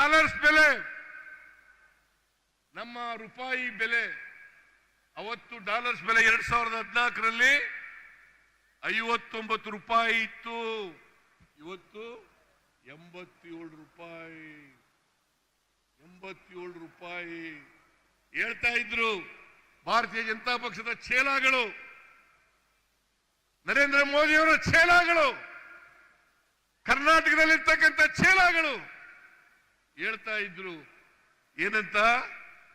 Dollars ಬೆಲೆ, ನಮ್ಮ ರೂಪಾಯಿ ಬೆಲೆ, ಅವತ್ತು ಡಾಲರ್ಸ್ ಬೆಲೆ ಎರಡ್ ಸಾವಿರದ ಹದಿನಾಲ್ಕರಲ್ಲಿ ಐವತ್ತೊಂಬತ್ತು ರೂಪಾಯಿ ಇತ್ತು. ಇವತ್ತು ಎಂಬತ್ತೇಳು ರೂಪಾಯಿ ಎಂಬತ್ತೇಳು ರೂಪಾಯಿ. ಹೇಳ್ತಾ ಇದ್ರು ಭಾರತೀಯ ಜನತಾ ಪಕ್ಷದ ಚೇಲಾಗಳು ನರೇಂದ್ರ ಮೋದಿಯವರ ಚೇಲಾಗಳು ಕರ್ನಾಟಕದಲ್ಲಿರ್ತಕ್ಕಂಥ ಚೇಲಾಗಳು ಹೇಳ್ತಾ ಇದ್ರು. ಏನಂತ?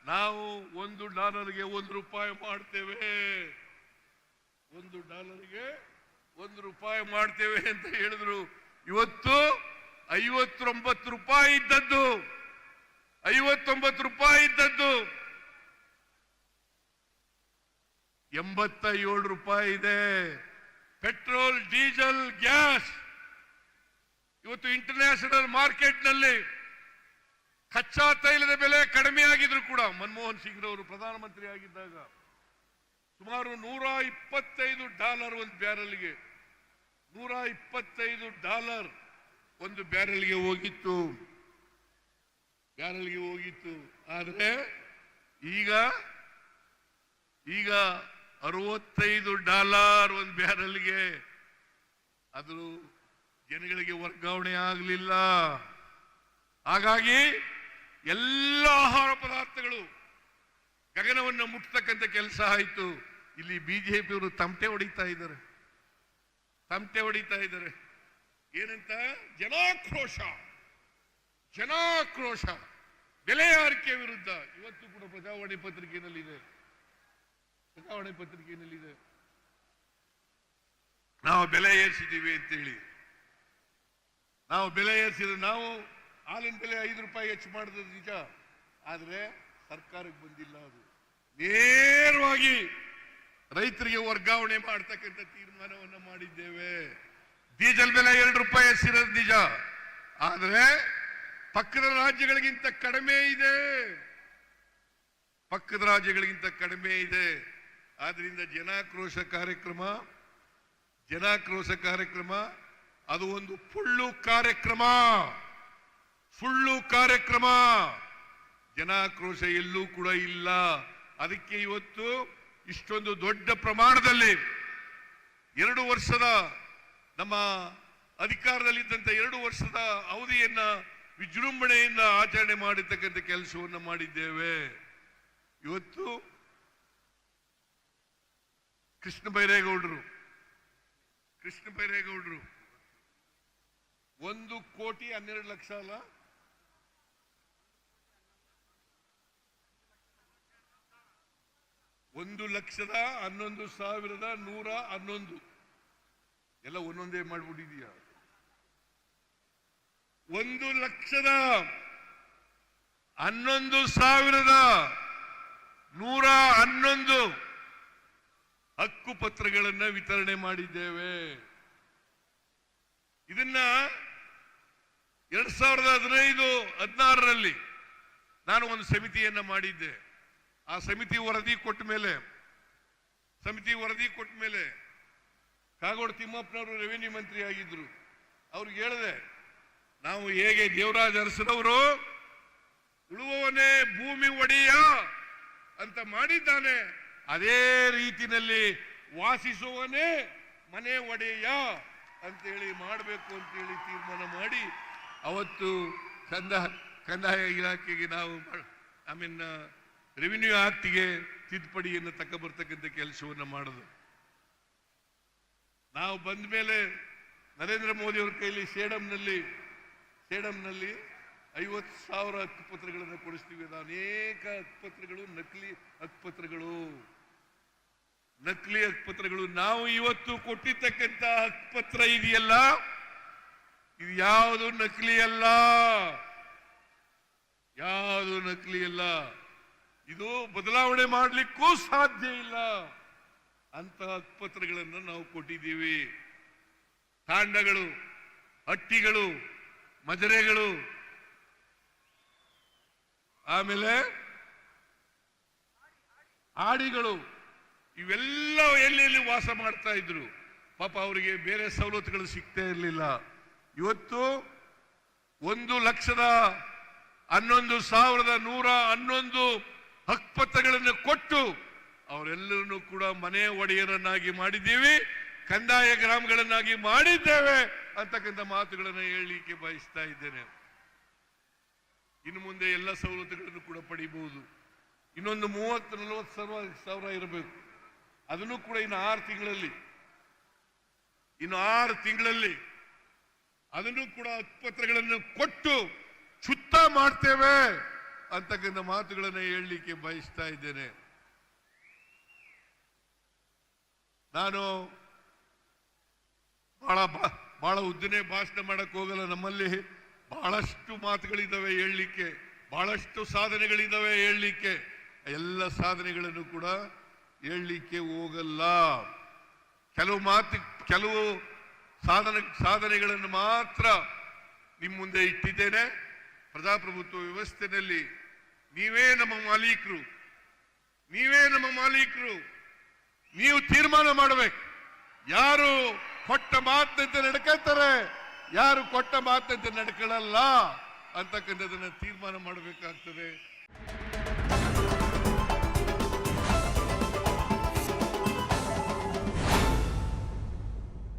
ನಾವು ಒಂದು ಡಾಲರ್ಗೆ ಒಂದು ರೂಪಾಯಿ ಮಾಡ್ತೇವೆ. ಒಂದು ಡಾಲರ್ಗೆ ಒಂದು ರೂಪಾಯಿ ಮಾಡ್ತೇವೆ ಅಂತ ಹೇಳಿದ್ರು. ಇವತ್ತು ಐವತ್ತೊಂಬತ್ತು ರೂಪಾಯಿ ಇದ್ದದ್ದು. ಐವತ್ತೊಂಬತ್ತು ರೂಪಾಯಿ ಇದ್ದದ್ದು. ಎಂಬತ್ತ ಏಳು ರೂಪಾಯಿ ಇದೆ. Petrol, diesel, gas. ಇವತ್ತು ಇಂಟರ್ನ್ಯಾಷನಲ್ ಮಾರ್ಕೆಟ್ನಲ್ಲಿ ಕಚ್ಚಾ ತೈಲದ ಬೆಲೆ ಕಡಿಮೆ ಆಗಿದ್ರು ಕೂಡ ಮನಮೋಹನ್ ಸಿಂಗ್ ರವರು ಪ್ರಧಾನಮಂತ್ರಿ ಆಗಿದ್ದಾಗ ಸುಮಾರು ನೂರ ಇಪ್ಪತ್ತೈದು ಡಾಲರ್ ಒಂದು ಬ್ಯಾರಲ್ಗೆ, ನೂರ ಇಪ್ಪತ್ತೈದು ಡಾಲರ್ ಒಂದು ಬ್ಯಾರಲ್ಗೆ ಹೋಗಿತ್ತು. ಬ್ಯಾರಲ್ಗೆ ಹೋಗಿತ್ತು. ಆದ್ರೆ ಈಗ ಈಗ ಅರವತ್ತೈದು ಡಾಲರ್ ಒಂದು ಬ್ಯಾರಲ್ಗೆ ಅದು ಜನಗಳಿಗೆ ವರ್ಗಾವಣೆ ಆಗಲಿಲ್ಲ. ಹಾಗಾಗಿ ಎಲ್ಲ ಆಹಾರ ಪದಾರ್ಥಗಳು ಗಗನವನ್ನು ಮುಟ್ಟತಕ್ಕಂಥ ಕೆಲಸ ಆಯಿತು. ಇಲ್ಲಿ ಬಿಜೆಪಿಯವರು ತಮಟೆ ಹೊಡಿತಾ ಇದ್ದಾರೆ. ತಮಟೆ ಹೊಡಿತಾ ಇದ್ದಾರೆ. ಏನಂತ? ಜನಾಕ್ರೋಶ. ಜನಾಕ್ರೋಶ. ಬೆಲೆ ಆರಿಕೆ ವಿರುದ್ಧ ಇವತ್ತು ಕೂಡ ಪ್ರಜಾವಾಣಿ ಪತ್ರಿಕೆಯಲ್ಲಿದೆ. ಪ್ರಜಾವಾಣಿ ಪತ್ರಿಕೆಯಲ್ಲಿದೆ. ನಾವು ಬೆಲೆ ಏರಿಸಿದ್ದೀವಿ ಅಂತೇಳಿ. ನಾವು ಬೆಲೆ ಏರಿಸಿದ್ರೆ ನಾವು ಹಾಲಿನ ಬೆಲೆ ಐದು ರೂಪಾಯಿ ಹೆಚ್ಚು ಮಾಡಿದ ನಿಜ. ಆದ್ರೆ ಸರ್ಕಾರಕ್ಕೆ ಬಂದಿಲ್ಲ ಅದು. ನೇರವಾಗಿ ರೈತರಿಗೆ ವರ್ಗಾವಣೆ ಮಾಡ್ತಕ್ಕಂಥ ತೀರ್ಮಾನವನ್ನು ಮಾಡಿದ್ದೇವೆ. ಡೀಸೆಲ್ ಬೆಲೆ ಎರಡು ರೂಪಾಯಿ ಹೆಚ್ಚಿರೋದು ನಿಜ. ಆದರೆ ಪಕ್ಕದ ರಾಜ್ಯಗಳಿಗಿಂತ ಕಡಿಮೆ ಇದೆ. ಪಕ್ಕದ ರಾಜ್ಯಗಳಿಗಿಂತ ಕಡಿಮೆ ಇದೆ. ಆದ್ರಿಂದ ಜನಾಕ್ರೋಶ ಕಾರ್ಯಕ್ರಮ ಜನಾಕ್ರೋಶ ಕಾರ್ಯಕ್ರಮ, ಅದು ಒಂದು ಪುಳ್ಳು ಕಾರ್ಯಕ್ರಮ. ಸುಳ್ಳು ಕಾರ್ಯಕ್ರಮ. ಜನಾಕ್ರೋಶ ಎಲ್ಲೂ ಕೂಡ ಇಲ್ಲ. ಅದಕ್ಕೆ ಇವತ್ತು ಇಷ್ಟೊಂದು ದೊಡ್ಡ ಪ್ರಮಾಣದಲ್ಲಿ ಎರಡು ವರ್ಷದ ನಮ್ಮ ಅಧಿಕಾರದಲ್ಲಿದ್ದಂಥ ಎರಡು ವರ್ಷದ ಅವಧಿಯನ್ನ, ವಿಜೃಂಭಣೆಯಿಂದ ಆಚರಣೆ ಮಾಡಿರ್ತಕ್ಕಂಥ ಕೆಲಸವನ್ನು ಮಾಡಿದ್ದೇವೆ. ಇವತ್ತು ಕೃಷ್ಣ ಬೈರೇಗೌಡರು ಕೃಷ್ಣ ಬೈರೇಗೌಡರು ಒಂದು ಕೋಟಿ ಹನ್ನೆರಡು ಲಕ್ಷ ಅಲ್ಲ ಒಂದು ಲಕ್ಷದ ಹನ್ನೊಂದು ಸಾವಿರದ ನೂರ ಹನ್ನೊಂದು. ಎಲ್ಲ ಒಂದೊಂದೇ ಮಾಡ್ಬಿಟ್ಟಿದೀಯ ಒಂದು ಲಕ್ಷದ ಹನ್ನೊಂದು ಸಾವಿರದ ನೂರ ಹನ್ನೊಂದು ಹಕ್ಕುಪತ್ರಗಳನ್ನ ವಿತರಣೆ ಮಾಡಿದ್ದೇವೆ. ಇದನ್ನ ಎರಡ್ ಸಾವಿರದ ಹದಿನೈದು, ಹದಿನಾರರಲ್ಲಿ ನಾನು ಒಂದು ಸಮಿತಿಯನ್ನ ಮಾಡಿದ್ದೆ. ಆ ಸಮಿತಿ ವರದಿ ಕೊಟ್ಟ ಮೇಲೆ, ಸಮಿತಿ ವರದಿ ಕೊಟ್ಟ ಮೇಲೆ ಕಾಗೋಡು ತಿಮ್ಮಪ್ಪನವರು ರೆವಿನ್ಯೂ ಮಂತ್ರಿ ಆಗಿದ್ರು. ಅವ್ರಿಗೆ ಹೇಳಿದೆ, ನಾವು ಹೇಗೆ ದೇವರಾಜ ಅರಸನವರು ಉಳುವವನೇ ಭೂಮಿ ಒಡೆಯ ಅಂತ ಮಾಡಿದ್ದಾನೆ, ಅದೇ ರೀತಿನಲ್ಲಿ ವಾಸಿಸುವವನೇ ಮನೆ ಒಡೆಯ ಅಂತೇಳಿ ಮಾಡಬೇಕು ಅಂತೇಳಿ ತೀರ್ಮಾನ ಮಾಡಿ, ಅವತ್ತು ಕಂದ ಕಂದಾಯ ಇಲಾಖೆಗೆ ನಾವು ಐ ಮೀನ್ ರೆವಿನ್ಯೂ ಆಕ್ಟ್ಗೆ ತಿದ್ದುಪಡಿಯನ್ನು ತಕ್ಕ ಬರ್ತಕ್ಕಂಥ ಕೆಲಸವನ್ನು ಮಾಡೋದು. ನಾವು ಬಂದ ಮೇಲೆ ನರೇಂದ್ರ ಮೋದಿ ಅವರ ಕೈಯಲ್ಲಿ ಸೇಡಂನಲ್ಲಿ ಸೇಡಂನಲ್ಲಿ ಐವತ್ತು ಸಾವಿರ ಹಕ್ಕುಪತ್ರಗಳನ್ನು ಕೊಡಿಸ್ತೀವಿ. ಅನೇಕ ಹಕ್ಕುಪತ್ರಗಳು, ನಕಲಿ ಹಕ್ಕುಪತ್ರಗಳು. ನಕಲಿ ಹಕ್ಕುಪತ್ರಗಳು. ನಾವು ಇವತ್ತು ಕೊಟ್ಟಿರ್ತಕ್ಕಂಥ ಹಕ್ಕುಪತ್ರ ಇದೆಯಲ್ಲ, ಇದು ಯಾವುದು ನಕಲಿ ಅಲ್ಲ? ಯಾವುದು ನಕಲಿ ಅಲ್ಲ? ಇದು ಬದಲಾವಣೆ ಮಾಡಲಿಕ್ಕೂ ಸಾಧ್ಯ ಇಲ್ಲ. ಅಂತಹ ಪತ್ರಗಳನ್ನು ನಾವು ಕೊಟ್ಟಿದ್ದೀವಿ. ತಾಂಡಗಳು, ಹಟ್ಟಿಗಳು, ಮಜರೆಗಳು. ಆಮೇಲೆ ಆಡಿಗಳು ಇವೆಲ್ಲ ಎಲ್ಲೆಲ್ಲಿ ವಾಸ ಮಾಡ್ತಾ ಇದ್ರು. ಪಾಪ ಅವರಿಗೆ ಬೇರೆ ಸವಲತ್ತುಗಳು ಸಿಗ್ತಾ ಇರಲಿಲ್ಲ. ಇವತ್ತು ಒಂದು ಲಕ್ಷದ ಹನ್ನೊಂದು ಸಾವಿರದ ನೂರ ಹನ್ನೊಂದು ಹಕ್ಪತ್ರಗಳನ್ನು ಕೊಟ್ಟು ಅವರೆಲ್ಲರನ್ನು ಕೂಡ ಮನೆ ಒಡೆಯರನ್ನಾಗಿ ಮಾಡಿದ್ದೀವಿ, ಕಂದಾಯ ಗ್ರಾಮಗಳನ್ನಾಗಿ ಮಾಡಿದ್ದೇವೆ ಅಂತಕ್ಕಂಥ ಮಾತುಗಳನ್ನು ಹೇಳಲಿಕ್ಕೆ ಬಯಸ್ತಾ ಇದ್ದೇನೆ. ಇನ್ನು ಮುಂದೆ ಎಲ್ಲ ಸವಲತ್ತುಗಳನ್ನು ಕೂಡ ಪಡಿಬಹುದು. ಇನ್ನೊಂದು ಮೂವತ್ತು, ನಲವತ್ತು ಸಾವಿರ ಸಾವಿರ ಇರಬೇಕು. ಅದನ್ನು ಕೂಡ ಇನ್ನು ಆರು ತಿಂಗಳಲ್ಲಿ, ಇನ್ನು ಆರು ತಿಂಗಳಲ್ಲಿ ಅದನ್ನು ಕೂಡ ಹಕ್ಕುಪತ್ರಗಳನ್ನು ಕೊಟ್ಟು ಸುತ್ತ ಮಾಡ್ತೇವೆ. ಅಂತಕ್ಕಂಥ ಮಾತುಗಳನ್ನು ಹೇಳಲಿಕ್ಕೆ ಬಯಸ್ತಾ ಇದ್ದೇನೆ. ನಾನು ಬಹಳ ಬಹಳ ಉದ್ದನೆ ಭಾಷಣ ಮಾಡಕ್ಕೆ ಹೋಗಲ್ಲ, ನಮ್ಮಲ್ಲಿ ಬಹಳಷ್ಟು ಮಾತುಗಳಿದ್ದಾವೆ ಹೇಳಲಿಕ್ಕೆ, ಬಹಳಷ್ಟು ಸಾಧನೆಗಳಿದ್ದಾವೆ ಹೇಳಲಿಕ್ಕೆ. ಎಲ್ಲ ಸಾಧನೆಗಳನ್ನು ಕೂಡ ಹೇಳಲಿಕ್ಕೆ ಹೋಗಲ್ಲ. ಕೆಲವು ಮಾತು, ಕೆಲವು ಸಾಧನೆ, ಸಾಧನೆಗಳನ್ನು ಮಾತ್ರ ನಿಮ್ಮ ಮುಂದೆ ಇಟ್ಟಿದ್ದೇನೆ. ಪ್ರಜಾಪ್ರಭುತ್ವ ವ್ಯವಸ್ಥೆಯಲ್ಲಿ ನೀವೇ ನಮ್ಮ ಮಾಲೀಕರು. ನೀವೇ ನಮ್ಮ ಮಾಲೀಕರು. ನೀವು ತೀರ್ಮಾನ ಮಾಡಬೇಕು. ಯಾರು ಕೊಟ್ಟ ಮಾತಂತೆ ನಡ್ಕೊಳ್ತಾರೆ, ಯಾರು ಕೊಟ್ಟ ಮಾತಂತೆ ನಡ್ಕೊಳ್ಳಲ್ಲ ಅಂತಕ್ಕಂಥದ್ದನ್ನು ತೀರ್ಮಾನ ಮಾಡಬೇಕಾಗ್ತದೆ.